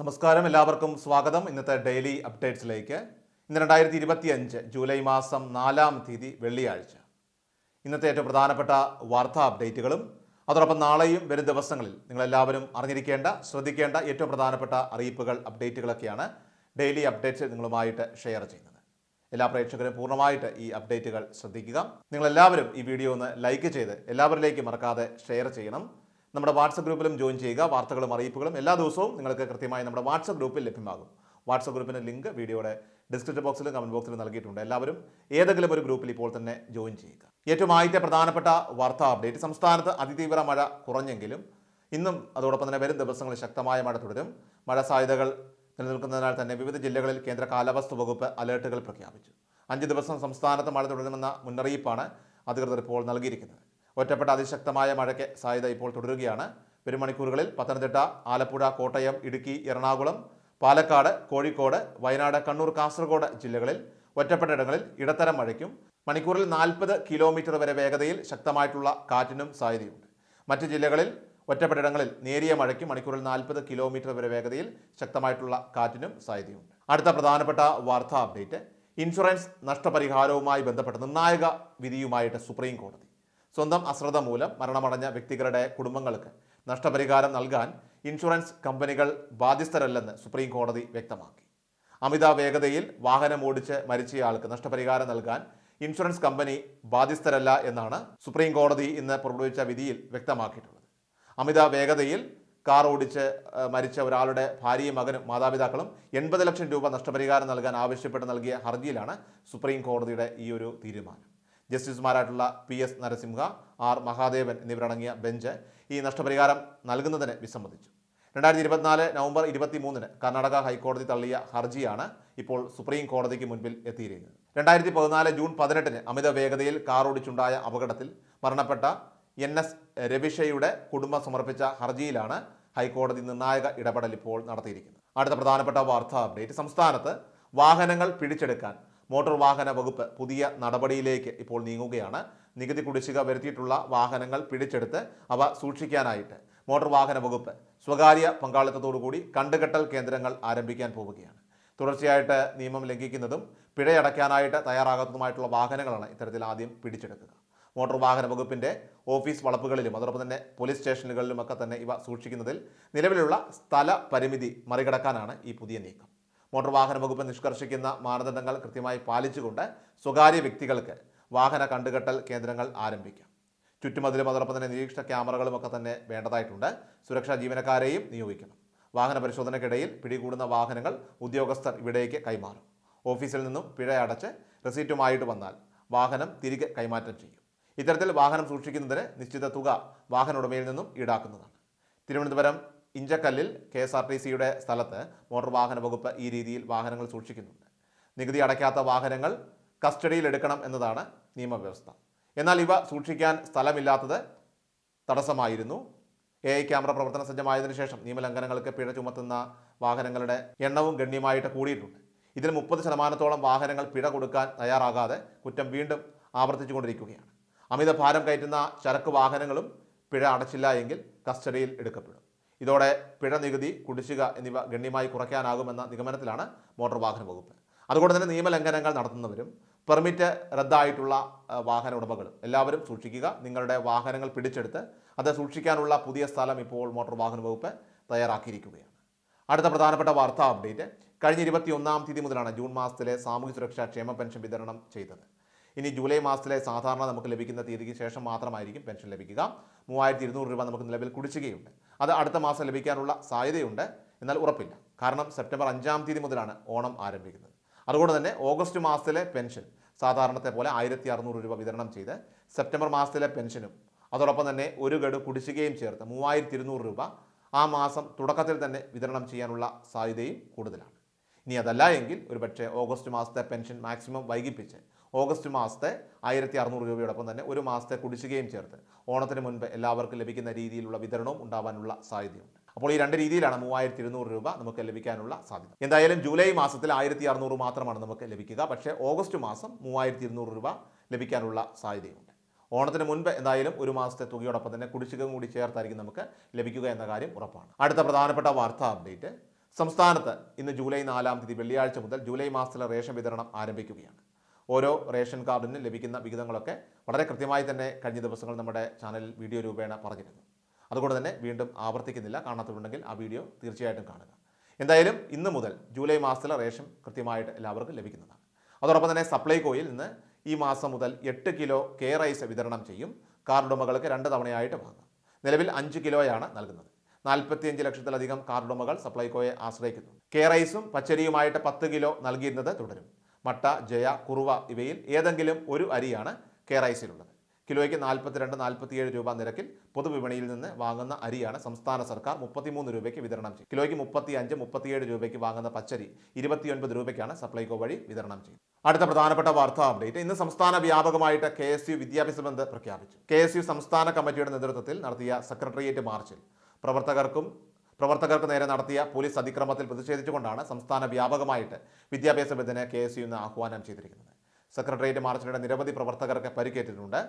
നമസ്കാരം എല്ലാവർക്കും സ്വാഗതം. ഇന്നത്തെ ഡെയിലി അപ്ഡേറ്റ്സിലേക്ക്. ഇന്ന് രണ്ടായിരത്തി ഇരുപത്തി അഞ്ച് ജൂലൈ മാസം നാലാം തീയതി വെള്ളിയാഴ്ച. ഇന്നത്തെ ഏറ്റവും പ്രധാനപ്പെട്ട വാർത്താ അപ്ഡേറ്റുകളും അതോടൊപ്പം നാളെയും വരും ദിവസങ്ങളിൽ നിങ്ങളെല്ലാവരും അറിഞ്ഞിരിക്കേണ്ട ശ്രദ്ധിക്കേണ്ട ഏറ്റവും പ്രധാനപ്പെട്ട അറിയിപ്പുകൾ അപ്ഡേറ്റുകളൊക്കെയാണ് ഡെയിലി അപ്ഡേറ്റ്സ് നിങ്ങളുമായിട്ട് ഷെയർ ചെയ്യുന്നത്. എല്ലാ പ്രേക്ഷകരും പൂർണമായിട്ട് ഈ അപ്ഡേറ്റുകൾ ശ്രദ്ധിക്കുക. നിങ്ങളെല്ലാവരും ഈ വീഡിയോ ഒന്ന് ലൈക്ക് ചെയ്ത് എല്ലാവരിലേക്കും മറക്കാതെ ഷെയർ ചെയ്യണം. നമ്മുടെ വാട്സപ്പ് ഗ്രൂപ്പിലും ജോയിൻ ചെയ്യുക വാർത്തകളും അറിയിപ്പുകളും എല്ലാ ദിവസവും നിങ്ങൾക്ക് കൃത്യമായി നമ്മുടെ വാട്സപ്പ് ഗ്രൂപ്പിൽ ലഭ്യമാകും. വാട്സപ്പ് ഗ്രൂപ്പിന്റെ ലിങ്ക് വീഡിയോയുടെ ഡിസ്ക്രിപ്ഷൻ ബോക്സിലും കമന്റ് ബോക്സിലും നൽകിയിട്ടുണ്ട്. എല്ലാവരും ഏതെങ്കിലും ഒരു ഗ്രൂപ്പിൽ ഇപ്പോൾ തന്നെ ജോയിൻ ചെയ്യുക. ഏറ്റവും ആദ്യത്തെ പ്രധാനപ്പെട്ട വാർത്താ അപ്ഡേറ്റ് സംസ്ഥാനത്ത് അതിതീവ്ര മഴ കുറഞ്ഞെങ്കിലും ഇന്നും അതോടൊപ്പം തന്നെ വരും ദിവസങ്ങളിൽ ശക്തമായ മഴ തുടരും. മഴ സാധ്യതകൾ നിലനിൽക്കുന്നതിനാൽ തന്നെ വിവിധ ജില്ലകളിൽ കേന്ദ്ര കാലാവസ്ഥ വകുപ്പ് അലേർട്ടുകൾ പ്രഖ്യാപിച്ചു. അഞ്ച് ദിവസം സംസ്ഥാനത്ത് മഴ തുടരുമെന്ന മുന്നറിയിപ്പാണ് അധികൃതർ ഇപ്പോൾ നൽകിയിരിക്കുന്നത്. ഒറ്റപ്പെട്ട അതിശക്തമായ മഴയ്ക്ക് സാധ്യത ഇപ്പോൾ തുടരുകയാണ്. വരും മണിക്കൂറുകളിൽ പത്തനംതിട്ട ആലപ്പുഴ കോട്ടയം ഇടുക്കി എറണാകുളം പാലക്കാട് കോഴിക്കോട് വയനാട് കണ്ണൂർ കാസർഗോഡ് ജില്ലകളിൽ ഒറ്റപ്പെട്ട ഇടങ്ങളിൽ ഇടത്തരം മഴയ്ക്കും. മണിക്കൂറിൽ നാൽപ്പത് കിലോമീറ്റർ വരെ വേഗതയിൽ ശക്തമായിട്ടുള്ള കാറ്റിനും സാധ്യതയുണ്ട്. മറ്റ് ജില്ലകളിൽ ഒറ്റപ്പെട്ട ഇടങ്ങളിൽ നേരിയ മഴയ്ക്കും മണിക്കൂറിൽ നാൽപ്പത് കിലോമീറ്റർ വരെ വേഗതയിൽ ശക്തമായിട്ടുള്ള കാറ്റിനും സാധ്യതയുണ്ട്. അടുത്ത പ്രധാനപ്പെട്ട വാർത്താ അപ്ഡേറ്റ്. ഇൻഷുറൻസ് നഷ്ടപരിഹാരവുമായി ബന്ധപ്പെട്ട നിർണായക വിധിയുമായിട്ട് സുപ്രീം കോടതി സ്വന്തം അശ്രദ്ധ മൂലം മരണമടഞ്ഞ വ്യക്തികളുടെ കുടുംബങ്ങൾക്ക് നഷ്ടപരിഹാരം നൽകാൻ ഇൻഷുറൻസ് കമ്പനികൾ ബാധ്യസ്ഥരല്ലെന്ന് സുപ്രീം കോടതി വ്യക്തമാക്കി. അമിത വേഗതയിൽ വാഹനം ഓടിച്ച് മരിച്ചയാൾക്ക് നഷ്ടപരിഹാരം നൽകാൻ ഇൻഷുറൻസ് കമ്പനി ബാധ്യസ്ഥരല്ല എന്നാണ് സുപ്രീം കോടതി ഇന്ന് പുറപ്പെടുവിച്ച വിധിയിൽ വ്യക്തമാക്കിയിട്ടുള്ളത്. അമിത വേഗതയിൽ കാർ ഓടിച്ച് മരിച്ച ഒരാളുടെ ഭാര്യയും മകനും മാതാപിതാക്കളും എൺപത് ലക്ഷം രൂപ നഷ്ടപരിഹാരം നൽകാൻ ആവശ്യപ്പെട്ട് നൽകിയ ഹർജിയിലാണ് സുപ്രീം കോടതിയുടെ ഈ ഒരു തീരുമാനം. ജസ്റ്റിസുമാരായിട്ടുള്ള P S Narasimha R Mahadevan എന്നിവരടങ്ങിയ ബെഞ്ച് ഈ നഷ്ടപരിഹാരം നൽകുന്നതിന് വിസമ്മതിച്ചു. രണ്ടായിരത്തി ഇരുപത്തിനാല് നവംബർ ഇരുപത്തി മൂന്നിന് കർണാടക ഹൈക്കോടതി തള്ളിയ ഹർജിയാണ് ഇപ്പോൾ സുപ്രീം കോടതിക്ക് മുൻപിൽ എത്തിയിരിക്കുന്നത്. രണ്ടായിരത്തി പതിനാല് ജൂൺ പതിനെട്ടിന് അമിത വേഗതയിൽ കാർ ഓടിച്ചുണ്ടായ അപകടത്തിൽ മരണപ്പെട്ട എൻ എസ് രവിഷയുടെ കുടുംബം സമർപ്പിച്ച ഹർജിയിലാണ് ഹൈക്കോടതി നിർണായക ഇടപെടൽ ഇപ്പോൾ നടത്തിയിരിക്കുന്നത്. അടുത്ത പ്രധാനപ്പെട്ട വാർത്താ അപ്ഡേറ്റ്. സംസ്ഥാനത്ത് വാഹനങ്ങൾ പിടിച്ചെടുക്കാൻ മോട്ടോർ വാഹന വകുപ്പ് പുതിയ നടപടിയിലേക്ക് ഇപ്പോൾ നീങ്ങുകയാണ്. നികുതി കുടിശ്ശിക വരുത്തിയിട്ടുള്ള വാഹനങ്ങൾ പിടിച്ചെടുത്ത് അവ സൂക്ഷിക്കാനായിട്ട് മോട്ടോർ വാഹന വകുപ്പ് സ്വകാര്യ പങ്കാളിത്തത്തോടുകൂടി കണ്ടുകെട്ടൽ കേന്ദ്രങ്ങൾ ആരംഭിക്കാൻ പോവുകയാണ്. തുടർച്ചയായിട്ട് നിയമം ലംഘിക്കുന്നതും പിഴയടയ്ക്കാനായിട്ട് തയ്യാറാകുന്നതുമായിട്ടുള്ള വാഹനങ്ങളാണ് ഇത്തരത്തിൽ ആദ്യം പിടിച്ചെടുക്കുക. മോട്ടോർ വാഹന വകുപ്പിന്റെ ഓഫീസ് വളപ്പുകളിലും അതോടൊപ്പം തന്നെ പോലീസ് സ്റ്റേഷനുകളിലുമൊക്കെ തന്നെ ഇവ സൂക്ഷിക്കുന്നതിൽ നിലവിലുള്ള സ്ഥല പരിമിതി മറികടക്കാനാണ് ഈ പുതിയ നീക്കം. മോട്ടോർ വാഹന വകുപ്പ് നിഷ്കർഷിക്കുന്ന മാനദണ്ഡങ്ങൾ കൃത്യമായി പാലിച്ചുകൊണ്ട് സ്വകാര്യ വ്യക്തികൾക്ക് വാഹന കണ്ടുകെട്ടൽ കേന്ദ്രങ്ങൾ ആരംഭിക്കാം. ചുറ്റുമതിലും അതോടൊപ്പം തന്നെ നിരീക്ഷണ ക്യാമറകളും ഒക്കെ തന്നെ വേണ്ടതായിട്ടുണ്ട്. സുരക്ഷാ ജീവനക്കാരെയും നിയോഗിക്കണം. വാഹന പരിശോധനയ്ക്കിടയിൽ പിടികൂടുന്ന വാഹനങ്ങൾ ഉദ്യോഗസ്ഥർ ഇവിടേക്ക് കൈമാറും. ഓഫീസിൽ നിന്നും പിഴ അടച്ച് റെസീറ്റുമായിട്ട് വന്നാൽ വാഹനം തിരികെ കൈമാറ്റം ചെയ്യും. ഇത്തരത്തിൽ വാഹനം സൂക്ഷിക്കുന്നതിന് നിശ്ചിത തുക വാഹന ഉടമയിൽ നിന്നും ഈടാക്കുന്നതാണ്. തിരുവനന്തപുരം ഇഞ്ചക്കല്ലിൽ കെ എസ് ആർ ടി സിയുടെ സ്ഥലത്ത് മോട്ടോർ വാഹന വകുപ്പ് ഈ രീതിയിൽ വാഹനങ്ങൾ സൂക്ഷിക്കുന്നുണ്ട്. നികുതി അടയ്ക്കാത്ത വാഹനങ്ങൾ കസ്റ്റഡിയിൽ എടുക്കണം എന്നതാണ് നിയമവ്യവസ്ഥ. എന്നാൽ ഇവ സൂക്ഷിക്കാൻ സ്ഥലമില്ലാത്തത് തടസ്സമായിരുന്നു. എ ഐ ക്യാമറ പ്രവർത്തന സജ്ജമായതിനു ശേഷം നിയമലംഘനങ്ങൾക്ക് പിഴ ചുമത്തുന്ന വാഹനങ്ങളുടെ എണ്ണവും ഗണ്യമായിട്ട് കൂടിയിട്ടുണ്ട്. ഇതിൽ മുപ്പത് ശതമാനത്തോളം വാഹനങ്ങൾ പിഴ കൊടുക്കാൻ തയ്യാറാകാതെ കുറ്റം വീണ്ടും ആവർത്തിച്ചുകൊണ്ടിരിക്കുകയാണ്. അമിത ഭാരം കയറ്റുന്ന ചരക്ക് വാഹനങ്ങളും പിഴ അടച്ചില്ല എങ്കിൽ കസ്റ്റഡിയിൽ എടുക്കപ്പെടും. ഇതോടെ പിഴ നികുതി കുടിശ്ശിക എന്നിവ ഗണ്യമായി കുറയ്ക്കാനാകുമെന്ന നിഗമനത്തിലാണ് മോട്ടോർ വാഹന വകുപ്പ്. അതുകൊണ്ട് തന്നെ നിയമലംഘനങ്ങൾ നടത്തുന്നവരും പെർമിറ്റ് റദ്ദായിട്ടുള്ള വാഹന ഉടമകളും എല്ലാവരും സൂക്ഷിക്കുക. നിങ്ങളുടെ വാഹനങ്ങൾ പിടിച്ചെടുത്ത് അത് സൂക്ഷിക്കാനുള്ള പുതിയ സ്ഥലം ഇപ്പോൾ മോട്ടോർ വാഹന വകുപ്പ് തയ്യാറാക്കിയിരിക്കുകയാണ്. അടുത്ത പ്രധാനപ്പെട്ട വാർത്താ അപ്ഡേറ്റ്. കഴിഞ്ഞ ഇരുപത്തി ഒന്നാം തീയതി മുതലാണ് ജൂൺ മാസത്തിലെ സാമൂഹ്യ സുരക്ഷാ ക്ഷേമ പെൻഷൻ വിതരണം ചെയ്തത്. ഇനി ജൂലൈ മാസത്തിലെ സാധാരണ നമുക്ക് ലഭിക്കുന്ന തീയതിക്ക് ശേഷം മാത്രമായിരിക്കും പെൻഷൻ ലഭിക്കുക. മൂവായിരത്തി ഇരുന്നൂറ് രൂപ നമുക്ക് നിലവിൽ കുടിശ്ശികയുണ്ട്. അത് അടുത്ത മാസം ലഭിക്കാനുള്ള സാധ്യതയുണ്ട്. എന്നാൽ ഉറപ്പില്ല. കാരണം സെപ്റ്റംബർ അഞ്ചാം തീയതി മുതലാണ് ഓണം ആരംഭിക്കുന്നത്. അതുകൊണ്ട് തന്നെ ഓഗസ്റ്റ് മാസത്തിലെ പെൻഷൻ സാധാരണത്തെ പോലെ ആയിരത്തി അറുന്നൂറ് രൂപ വിതരണം ചെയ്ത് സെപ്റ്റംബർ മാസത്തിലെ പെൻഷനും അതോടൊപ്പം തന്നെ ഒരു ഗഡു കുടിശ്ശികയും ചേർത്ത് മൂവായിരത്തി ഇരുന്നൂറ് രൂപ ആ മാസം തുടക്കത്തിൽ തന്നെ വിതരണം ചെയ്യാനുള്ള സാധ്യതയും കൂടുതലാണ്. ഇനി അതല്ല എങ്കിൽ ഒരുപക്ഷെ ഓഗസ്റ്റ് മാസത്തെ പെൻഷൻ മാക്സിമം വൈകിപ്പിച്ച് ഓഗസ്റ്റ് മാസത്തെ ആയിരത്തി അറുന്നൂറ് രൂപയോടൊപ്പം തന്നെ ഒരു മാസത്തെ കുടിശ്ശികയും ചേർത്ത് ഓണത്തിന് മുൻപ് എല്ലാവർക്കും ലഭിക്കുന്ന രീതിയിലുള്ള വിതരണവും ഉണ്ടാവാനുള്ള സാധ്യതയുണ്ട്. അപ്പോൾ ഈ രണ്ട് രീതിയിലാണ് മൂവായിരത്തി ഇരുന്നൂറ് രൂപ നമുക്ക് ലഭിക്കാനുള്ള സാധ്യത. എന്തായാലും ജൂലൈ മാസത്തിൽ ആയിരത്തി അറുന്നൂറ് മാത്രമാണ് നമുക്ക് ലഭിക്കുക. പക്ഷേ ഓഗസ്റ്റ് മാസം മൂവായിരത്തി ഇരുന്നൂറ് രൂപ ലഭിക്കാനുള്ള സാധ്യതയുണ്ട്. ഓണത്തിന് മുൻപ് എന്തായാലും ഒരു മാസത്തെ തുകയോടൊപ്പം തന്നെ കുടിശ്ശിക കൂടി ചേർത്തായിരിക്കും നമുക്ക് ലഭിക്കുക എന്ന കാര്യം ഉറപ്പാണ്. അടുത്ത പ്രധാനപ്പെട്ട വാർത്താ അപ്ഡേറ്റ് സംസ്ഥാനത്ത് ഇന്ന് ജൂലൈ നാലാം തീയതി വെള്ളിയാഴ്ച മുതൽ ജൂലൈ മാസത്തിലെ റേഷൻ വിതരണം ആരംഭിക്കുകയാണ്. ഓരോ റേഷൻ കാർഡിനും ലഭിക്കുന്ന വിഹിതങ്ങളൊക്കെ വളരെ കൃത്യമായി തന്നെ കഴിഞ്ഞ ദിവസങ്ങൾ നമ്മുടെ ചാനലിൽ വീഡിയോ രൂപേണ പറഞ്ഞിരുന്നു. അതുകൊണ്ട് തന്നെ വീണ്ടും ആവർത്തിക്കുന്നില്ല. കാണാത്തതുണ്ടെങ്കിൽ ആ വീഡിയോ തീർച്ചയായിട്ടും കാണുക. എന്തായാലും ഇന്ന് മുതൽ ജൂലൈ മാസത്തിലെ റേഷൻ കൃത്യമായിട്ട് എല്ലാവർക്കും ലഭിക്കുന്നതാണ്. അതോടൊപ്പം തന്നെ സപ്ലൈകോയിൽ നിന്ന് ഈ മാസം മുതൽ എട്ട് കിലോ കെ വിതരണം ചെയ്യും. കാർഡുടമകൾക്ക് രണ്ട് തവണയായിട്ട് വാങ്ങാം. നിലവിൽ അഞ്ച് കിലോയാണ് നൽകുന്നത്. നാൽപ്പത്തിയഞ്ച് ലക്ഷത്തിലധികം കാർഡുടമകൾ സപ്ലൈകോയെ ആശ്രയിക്കുന്നു കേറൈസും പച്ചരിയുമായിട്ട് പത്ത് കിലോ നൽകിയിരുന്നത് തുടരും. മട്ട ജയ കുറുവ ഇവയിൽ ഏതെങ്കിലും ഒരു അരിയാണ് കേറൈസിലുള്ളത് കിലോയ്ക്ക് നാൽപ്പത്തിരണ്ട് നാൽപ്പത്തിയേഴ് രൂപ നിരക്കിൽ പൊതുവിപണിയിൽ നിന്ന് വാങ്ങുന്ന അരിയാണ് സംസ്ഥാന സർക്കാർ മുപ്പത്തിമൂന്ന് രൂപയ്ക്ക് വിതരണം ചെയ്യും കിലോയ്ക്ക് മുപ്പത്തി അഞ്ച് മുപ്പത്തിയേഴ് രൂപയ്ക്ക് വാങ്ങുന്ന പച്ചരി ഇരുപത്തിയൊൻപത് രൂപയ്ക്കാണ് സപ്ലൈകോ വഴി വിതരണം ചെയ്യുന്നത്. അടുത്ത പ്രധാനപ്പെട്ട വാർത്താ അപ്ഡേറ്റ്. ഇന്ന് സംസ്ഥാന വ്യാപകമായിട്ട് കെ എസ് യു വിദ്യാഭ്യാസ ബന്ദ് പ്രഖ്യാപിച്ചു. കെ എസ് യു സംസ്ഥാന കമ്മിറ്റിയുടെ നേതൃത്വത്തിൽ നടത്തിയ സെക്രട്ടേറിയറ്റ് മാർച്ചിൽ പ്രവർത്തകർക്കും പ്രവർത്തകർക്ക് നേരെ നടത്തിയ പോലീസ് അതിക്രമത്തിൽ പ്രതിഷേധിച്ചുകൊണ്ടാണ് സംസ്ഥാന വ്യാപകമായിട്ട് വിദ്യാഭ്യാസ ബന്ദിന് കെ എസ് യു ആഹ്വാനം ചെയ്തിരിക്കുന്നത്. സെക്രട്ടേറിയറ്റ് മാർച്ചിനിടെ നിരവധി പ്രവർത്തകർക്ക് പരിക്കേറ്റിട്ടുണ്ട്.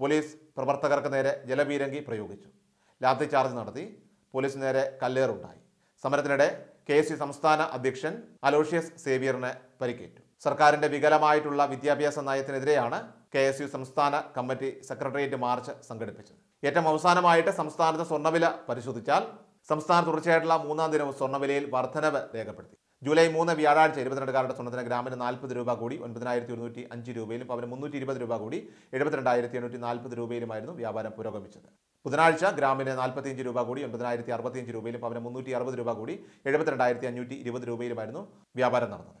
പോലീസ് പ്രവർത്തകർക്ക് നേരെ ജലപീരങ്കി പ്രയോഗിച്ചു. ലാത്തി ചാർജ് നടത്തി. പോലീസിന് നേരെ കല്ലേറുണ്ടായി. സമരത്തിനിടെ കെ സംസ്ഥാന അധ്യക്ഷൻ അലോഷ്യസ് സേവിയറിന് പരിക്കേറ്റു. സർക്കാരിന്റെ വികലമായിട്ടുള്ള വിദ്യാഭ്യാസ നയത്തിനെതിരെയാണ് കെ എസ് യു സംസ്ഥാന കമ്മിറ്റി സെക്രട്ടേറിയറ്റ് മാർച്ച് സംഘടിപ്പിച്ചത്. ഏറ്റവും അവസാനമായിട്ട് സംസ്ഥാനത്ത് സ്വർണവില പരിശോധിച്ചാൽ സംസ്ഥാനത്ത് തുടർച്ചയായിട്ടുള്ള മൂന്നാം ദിനവും സ്വർണവിലയിൽ വർധനവ് രേഖപ്പെടുത്തി. ജൂലൈ മൂന്ന് വ്യാഴാഴ്ച ഇരുപത്തിരണ്ടുകാരുടെ സ്വർണത്തിന് ഗ്രാമിന് നാൽപ്പത് രൂപ കൂടി ഒൻപതിനായിരത്തി ഒരുന്നൂറ്റി അഞ്ച് രൂപയിലും പവന് മുന്നൂറ്റി ഇരുപത് രൂപ കൂടി എഴുപത്തിരണ്ടായിരത്തി എണ്ണൂറ്റി നാൽപ്പത് രൂപയിലുമായിരുന്നു വ്യാപാരം പുരോഗമിച്ചത്. ബുധനാഴ്ച ഗ്രാമിന് നാൽപ്പത്തിയഞ്ച് രൂപ കൂടി ഒൻപതിനായിരത്തി അറുപത്തിയഞ്ച് രൂപയിലും പവന് മുന്നൂറ്റി അറുപത് രൂപ കൂടി എഴുപത്തിരണ്ടായിരത്തി അഞ്ഞൂറ്റി ഇരുപത് രൂപയിലുമായിരുന്നു വ്യാപാരം നടന്നത്.